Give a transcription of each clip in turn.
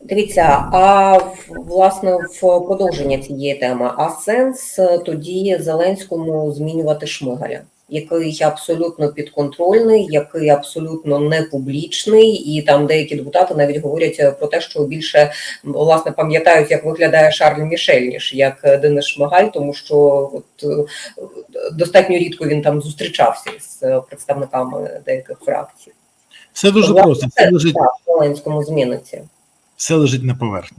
Дивіться, а власне в продовження цієї теми, а сенс е, тоді Зеленському змінювати Шмигаля, який абсолютно підконтрольний, який абсолютно не публічний, і там деякі депутати навіть говорять е, про те, що більше власне пам'ятають, як виглядає Шарль Мішель, ніж як Денис Шмигаль, тому що от е, достатньо рідко він там зустрічався з представниками деяких фракцій. Все дуже Власне, просто, лежить, Так, Зеленському зміниться. Все лежить на поверхні.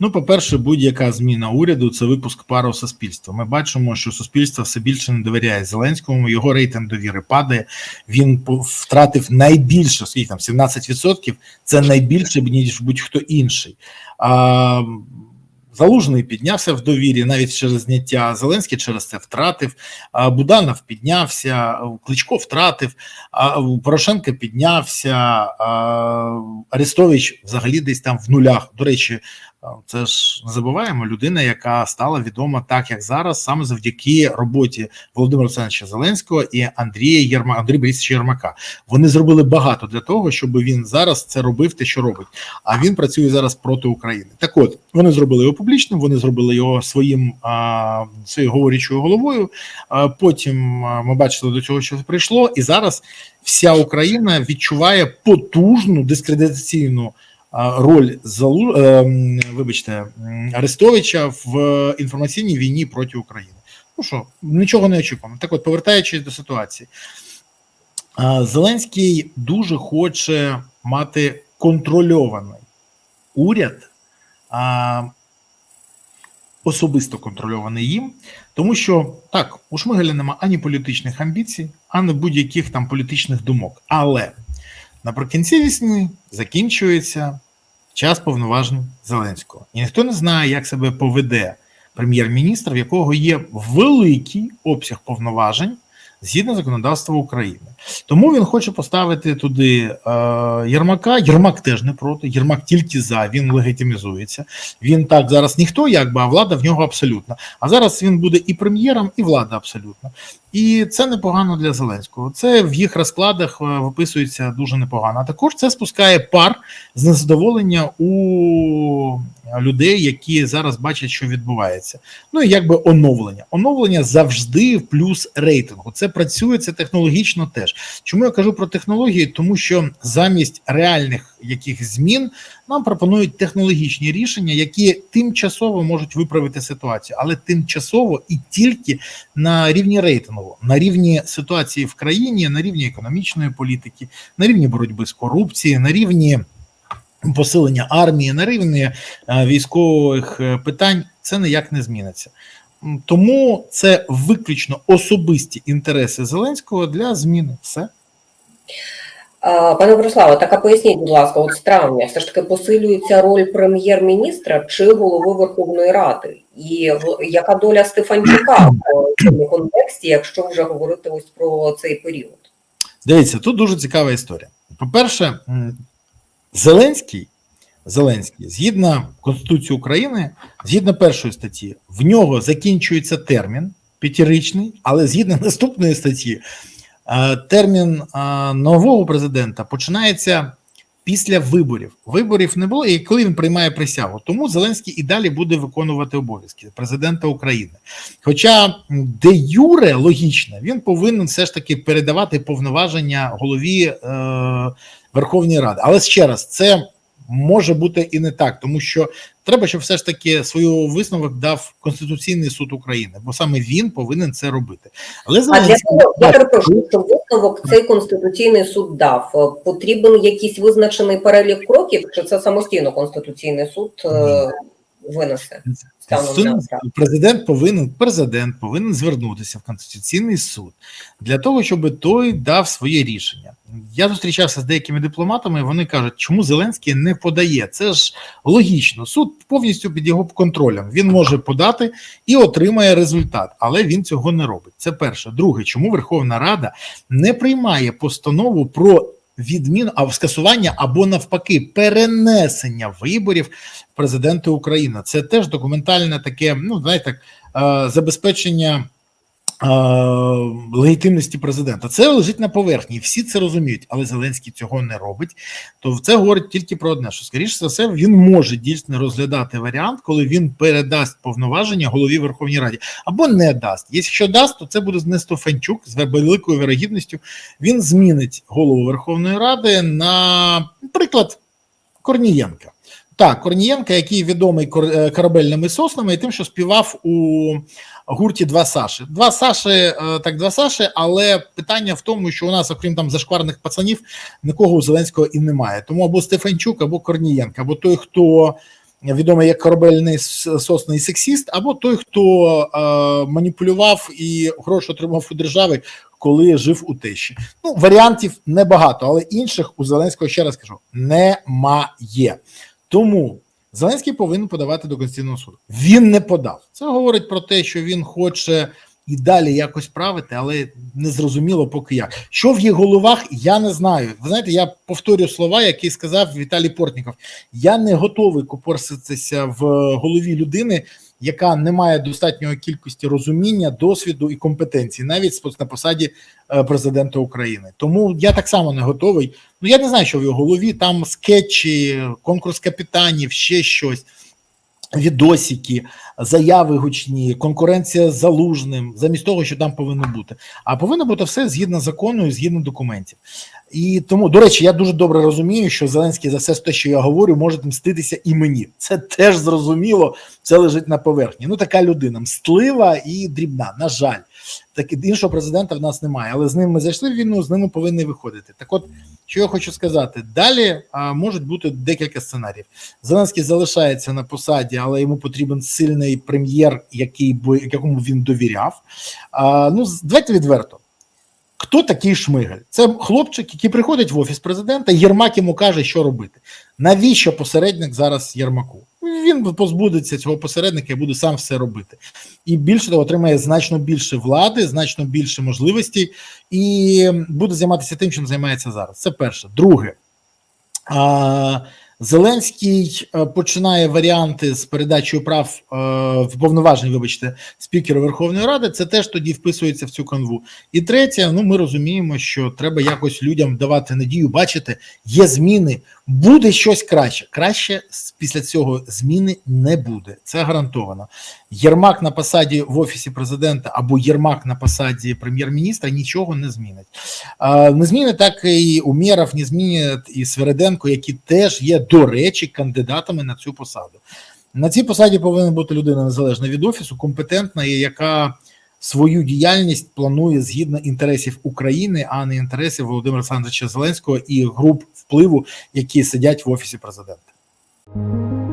Ну, по-перше, будь-яка зміна уряду це випуск пару суспільства. Ми бачимо, що суспільство все більше не довіряє Зеленському. Його рейтинг довіри падає. Він втратив найбільше, скільки там 17%, Це найбільше ніж будь-хто інший. А, Залужний піднявся в довірі навіть через зняття. Зеленський через це втратив. Буданов піднявся, Кличко втратив. Порошенко піднявся. Арестович взагалі десь там в нулях. До речі, це ж не забуваємо людина, яка стала відома так, як зараз, саме завдяки роботі Володимира Олександровича Зеленського і Андрія Єрма Андрія Борисовича Єрмака. Вони зробили багато для того, щоб він зараз це робив, те, що робить. А він працює зараз проти України. Так, от вони зробили його публічним, вони зробили його своїм а, своєю говорячою головою. А, потім а, ми бачили до цього, що прийшло, і зараз вся Україна відчуває потужну дискредитаційну роль залу е, вибачте Арестовича в інформаційній війні проти України. Ну що, нічого не очікуємо. Так, от, повертаючись до ситуації, Зеленський дуже хоче мати контрольований уряд, особисто контрольований їм, тому що так, у Шмигаля нема ані політичних амбіцій, ані будь-яких там політичних думок. Але наприкінці весни закінчується час повноважень Зеленського. І ніхто не знає, як себе поведе прем'єр-міністр, в якого є великий обсяг повноважень згідно законодавства України. Тому він хоче поставити туди е, Єрмака. Єрмак теж не проти. Єрмак тільки за, він легітимізується. Він так зараз ніхто, якби, а влада в нього абсолютно. А зараз він буде і прем'єром, і влада абсолютно. І це непогано для Зеленського. Це в їх розкладах е, виписується дуже непогано. А також це спускає пар з незадоволення у людей, які зараз бачать, що відбувається. Ну і якби оновлення. Оновлення завжди в плюс рейтингу. Це працює, це технологічно теж. Чому я кажу про технології? Тому що замість реальних яких змін нам пропонують технологічні рішення, які тимчасово можуть виправити ситуацію, але тимчасово і тільки на рівні рейтингу, на рівні ситуації в країні, на рівні економічної політики, на рівні боротьби з корупцією, на рівні посилення армії, на рівні е, військових е, питань, це ніяк не зміниться. Тому це виключно особисті інтереси Зеленського для зміни. Все. Пане Бориславе, так а поясніть, будь ласка, от з травня все ж таки посилюється роль прем'єр-міністра чи голови Верховної Ради, і яка доля Стефанчука в цьому контексті, якщо вже говорити ось про цей період? Дивіться, тут дуже цікава історія. По-перше, Зеленський, Зеленський, згідно Конституції України, згідно першої статті, в нього закінчується термін п'ятирічний, але згідно наступної статті, термін е, нового президента починається після виборів. Виборів не було, і коли він приймає присягу. Тому Зеленський і далі буде виконувати обов'язки президента України. Хоча де юре логічно, він повинен все ж таки передавати повноваження голові е, Верховної Ради. Але ще раз, це може бути і не так, тому що треба, щоб все ж таки свою висновок дав Конституційний суд України, бо саме він повинен це робити. Але за для Зеленський я перепрошую, що висновок цей конституційний суд дав, е, потрібен якийсь визначений перелік кроків, чи це самостійно конституційний суд е, зараз? президент повинен президент повинен звернутися в конституційний суд для того, щоб той дав своє рішення. Я зустрічався з деякими дипломатами. Вони кажуть, чому Зеленський не подає. Це ж логічно. Суд повністю під його контролем. Він може подати і отримає результат, але він цього не робить. Це перше. Друге, чому Верховна Рада не приймає постанову про відміну а скасування або навпаки перенесення виборів президента України. Це теж документальне таке, ну знаєте, так забезпечення е, легітимності президента. Це лежить на поверхні, всі це розуміють, але Зеленський цього не робить. То це говорить тільки про одне: що скоріше за все він може дійсно розглядати варіант, коли він передасть повноваження голові Верховній Раді або не дасть. Якщо дасть, то це буде не Стефанчук з великою вірогідністю. Він змінить голову Верховної Ради на наприклад Корнієнка. Так, Корнієнка, який відомий е, корабельними соснами і тим, що співав у гурті Два Саші. Два Саші, е, так, два Саші, але питання в тому, що у нас, окрім там зашкварних пацанів, нікого у Зеленського і немає. Тому або Стефанчук, або Корнієнка, або той, хто відомий як корабельний сосний сексіст, або той, хто е, маніпулював і гроші отримав у держави, коли жив у тещі. Ну, варіантів небагато, але інших у Зеленського ще раз кажу, немає. Тому Зеленський повинен подавати до Конституційного суду. Він не подав. Це говорить про те, що він хоче і далі якось правити, але не зрозуміло поки як. Що в їх головах, я не знаю. Ви знаєте, я повторю слова, які сказав Віталій Портніков. Я не готовий купорситися в голові людини, яка не має достатньої кількості розуміння, досвіду і компетенції, навіть на посаді е, президента України. Тому я так само не готовий. Ну я не знаю, що в його голові там скетчі, конкурс капітанів, ще щось. Відосики, заяви гучні, конкуренція з залужним, замість того, що там повинно бути. А повинно бути все згідно закону і згідно документів. І тому, до речі, я дуже добре розумію, що Зеленський за все те, що я говорю, може мститися і мені. Це теж зрозуміло, це лежить на поверхні. Ну, така людина мстлива і дрібна. На жаль, так іншого президента в нас немає. Але з ним ми зайшли в війну, з ними повинні виходити. Так, от що я хочу сказати, далі а, можуть бути декілька сценаріїв. Зеленський залишається на посаді, але йому потрібен сильний прем'єр, який якому він довіряв. А, ну давайте відверто. Хто такий Шмигаль? Це хлопчик, який приходить в офіс президента, Єрмак йому каже, що робити. Навіщо посередник зараз Єрмаку? Він позбудеться цього посередника і буде сам все робити. І більше того, отримає значно більше влади, значно більше можливостей, і буде займатися тим, чим займається зараз. Це перше. Друге, а, Зеленський е, починає варіанти з передачею прав е, в повноважень, вибачте, спікера Верховної Ради. Це теж тоді вписується в цю канву. І третє, ну ми розуміємо, що треба якось людям давати надію. Бачите, є зміни, буде щось краще. Краще після цього зміни не буде. Це гарантовано. Єрмак на посаді в офісі президента або Єрмак на посаді прем'єр-міністра нічого не змінить. Не змінить так і Умєров, не змінить і Свереденко, які теж є, до речі, кандидатами на цю посаду. На цій посаді повинна бути людина незалежна від офісу, компетентна, і яка свою діяльність планує згідно інтересів України, а не інтересів Володимира Олександровича Зеленського і груп впливу, які сидять в офісі президента.